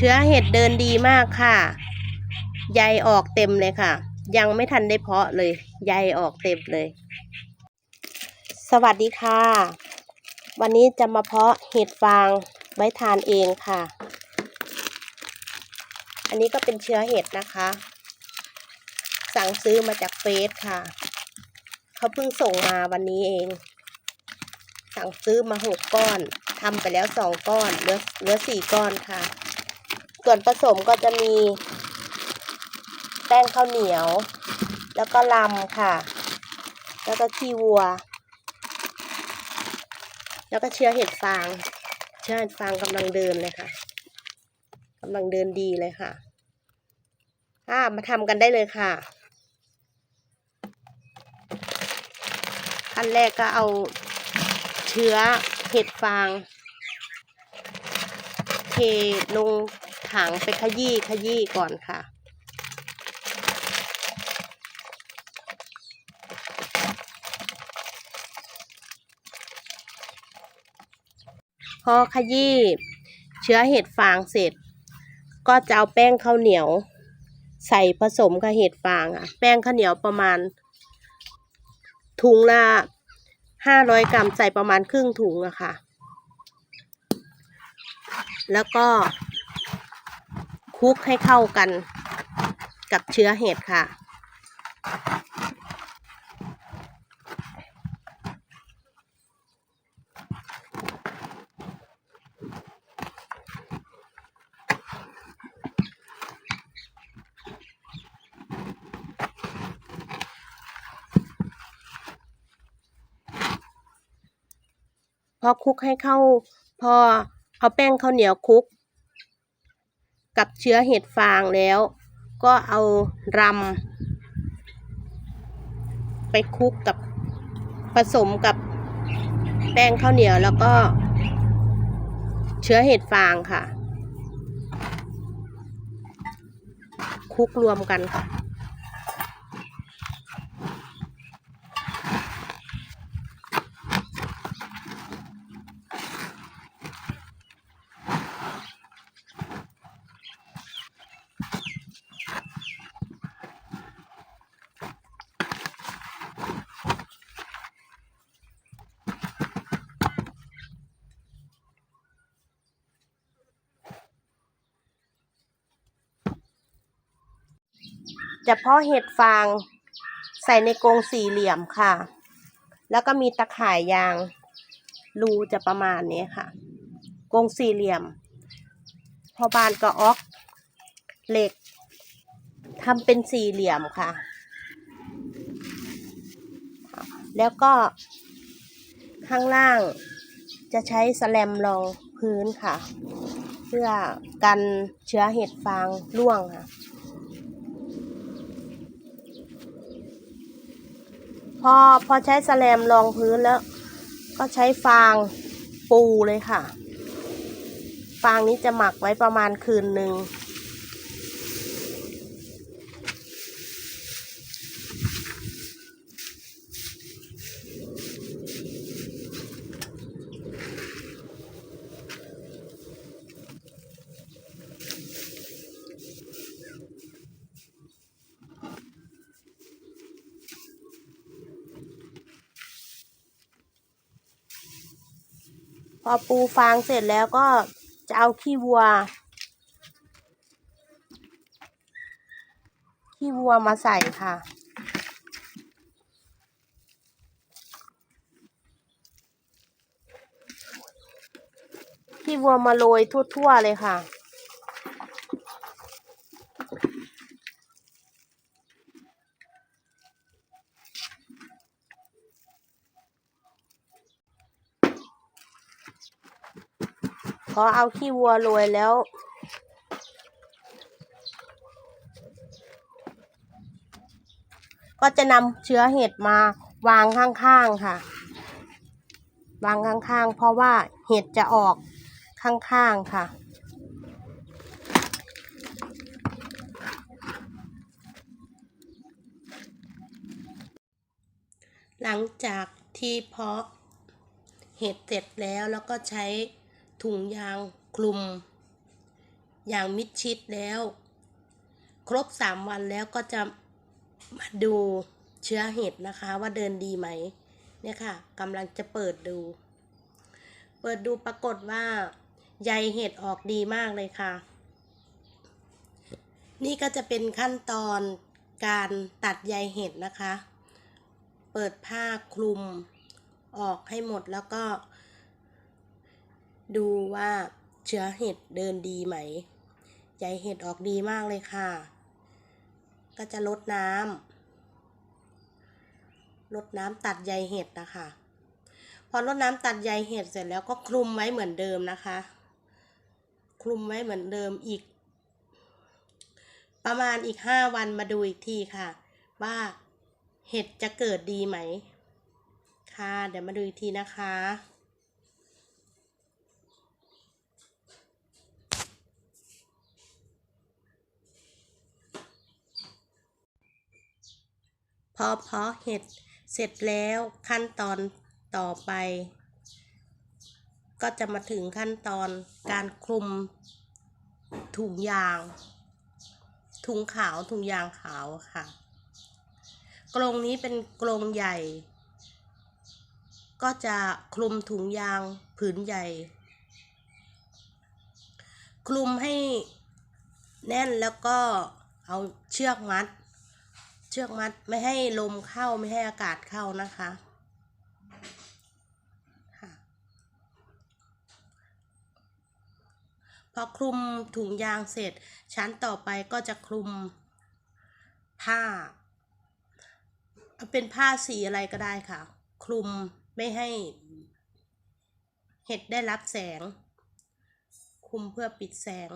เชื้อเห็ดเดินดีมากค่ะ ใยออกเต็มเลยค่ะ ยังไม่ทันได้เพาะเลย ใยออกเต็มเลย สวัสดีค่ะ วันนี้จะมาเพาะเห็ดฟางไว้ทานเองค่ะ อันนี้ก็เป็นเชื้อเห็ดนะคะ สั่งซื้อมาจากเฟซค่ะ เขาเพิ่งส่งมาวันนี้เอง สั่งซื้อมาหกก้อนทำไปแล้วสองก้อนเหลือเหลือสี่ก้อนค่ะ ส่วนผสมก็จะมี แป้งข้าวเหนียว แล้วก็ลำค่ะ แล้วก็ขี้วัว แล้วก็เชื้อเห็ดฟาง เชื้อเห็ดฟางกำลังเดินเลยค่ะกำลังเดินดีเลยค่ะอ่ามาทำกันได้เลยค่ะ ขั้นแรกก็เอาเชื้อเห็ดฟางเทลง ถังไปขยี้ขยี้ก่อนค่ะ พอขยี้เชื้อเห็ดฟางเสร็จ ก็จะเอาแป้งข้าวเหนียว ใส่ผสมกับเห็ดฟางอะ แป้งข้าวเหนียวประมาณ ถุงละห้าร้อยกรัมใส่ประมาณครึ่งถุงอะค่ะแล้วก็ คลุกให้เข้ากันกับเชื้อเห็ดค่ะ พอคลุกให้เข้า พอเอาแป้งข้าวเหนียวคลุก กับเชื้อเห็ดฟางแล้ว ก็เอารำไปคลุกกับผสมกับแป้งข้าวเหนียวแล้วก็ เชื้อเห็ดฟางค่ะคลุกรวมกันค่ะ จะเพาะเห็ดฟางใส่ในกรงสี่เหลี่ยมค่ะ แล้วก็มีตะข่ายยาง รูจะประมาณนี้ค่ะ กรงสี่เหลี่ยม พอบานก็ออกเหล็กทำเป็นสี่เหลี่ยมค่ะ แล้วก็ข้างล่างจะใช้สแลมรองพื้นค่ะ เพื่อกันเชื้อเห็ดฟางร่วงค่ะ พอพอใช้แสลมรองพื้นแล้ว ก็ใช้ฟางปูเลยค่ะ ฟางนี้จะหมักไว้ประมาณคืนหนึ่ง อปูฟางเสร็จแล้วก็จะเอาขี้วัว ขี้วัวมาใส่ค่ะ ขี้วัวมาโรยทั่วๆเลยค่ะ อเอาขี้วัวโรยแล้ว ก็จะนำเชื้อเห็ดมาวางข้างๆค่ะ วางข้างๆ เพราะว่าเห็ดจะออกข้างๆค่ะหลังจากที่เพาะเห็ดเสร็จแล้วแล้วก็ใช้ ถุงยางคลุม อย่างมิดชิดแล้ว ครบสามวันแล้วก็จะมาดูเชื้อเห็ดนะคะว่าเดินดีไหม เนี่ยค่ะกำลังจะเปิดดู เปิดดูปรากฏว่าใยเห็ดออกดีมากเลยค่ะ นี่ก็จะเป็นขั้นตอนการตัดใยเห็ดนะคะ เปิดผ้าคลุมออกให้หมดแล้วก็ ดูว่าเชื้อเห็ดเดินดีไหม ใยเห็ดออกดีมากเลยค่ะ ก็จะลดน้ำลดน้ำตัดใยเห็ดนะคะ พอลดน้ำตัดใยเห็ดเสร็จแล้วก็คลุมไว้เหมือนเดิมนะคะ คลุมไว้เหมือนเดิมอีก ประมาณอีกห้าวันมาดูอีกทีค่ะ ว่าเห็ดจะเกิดดีไหม ค่ะ เดี๋ยวมาดูอีกทีนะคะ พอเพาะเห็ดเสร็จแล้วขั้นตอนต่อไป ก็จะมาถึงขั้นตอนการคลุมถุงยาง ถุงขาวถุงยางขาวค่ะ กรงนี้เป็นกรงใหญ่ ก็จะคลุมถุงยางผืนใหญ่ คลุมให้แน่นแล้วก็เอาเชือกมัด เชือกมัดไม่ให้ลมเข้าไม่ให้อากาศเข้านะคะพอคลุมถุงยางเสร็จ ชั้นต่อไปก็จะคลุมผ้า เป็นผ้าสีอะไรก็ได้ค่ะ คลุมไม่ให้เห็ดได้รับแสง คลุมเพื่อปิดแสง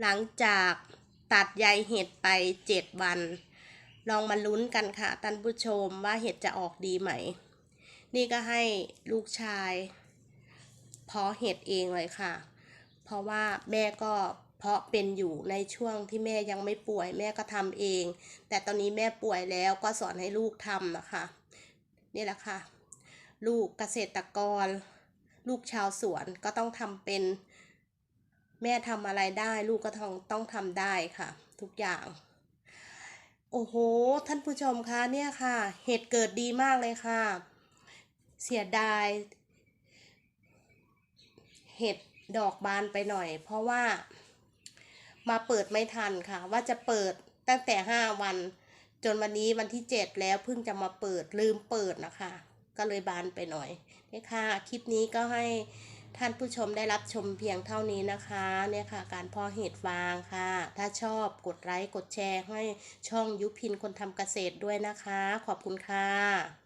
หลังจาก ตัดใยเห็ดไปเจ็ดวัน ลองมาลุ้นกันค่ะท่านผู้ชมว่าเห็ดจะออกดีไหม นี่ก็ให้ลูกชาย เพาะเห็ดเองเลยค่ะ เพราะว่าแม่ก็เพาะเป็นอยู่ในช่วงที่แม่ยังไม่ป่วยแม่ก็ทำเอง แต่ตอนนี้แม่ป่วยแล้วก็สอนให้ลูกทำนะคะนี่แหละค่ะ ลูกเกษตรกร ลูกชาวสวนก็ต้องทำเป็น แม่ทำอะไรได้ลูกก็ต้องต้องทำได้ค่ะ ทุกอย่าง โอ้โห ท่านผู้ชมคะเนี่ยค่ะ เห็ดเกิดดีมากเลยค่ะ เสียดาย เห็ดดอกบานไปหน่อย เพราะว่ามาเปิดไม่ทันค่ะ ว่าจะเปิดตั้งแต่ห้าวัน จนวันนี้วันที่เจ็ดแล้วเพิ่งจะมาเปิดลืมเปิดนะคะ ก็เลยบานไปหน่อยนี่ค่ะ คลิปนี้ก็ให้ ท่านผู้ชมได้รับชมเพียงเท่านี้นะคะเนี่ยค่ะ การพอเห็ดฟางค่ะ ถ้าชอบกดไลค์กดแชร์ให้ช่องยุพินคนทำเกษตรด้วยนะคะ ขอบคุณค่ะ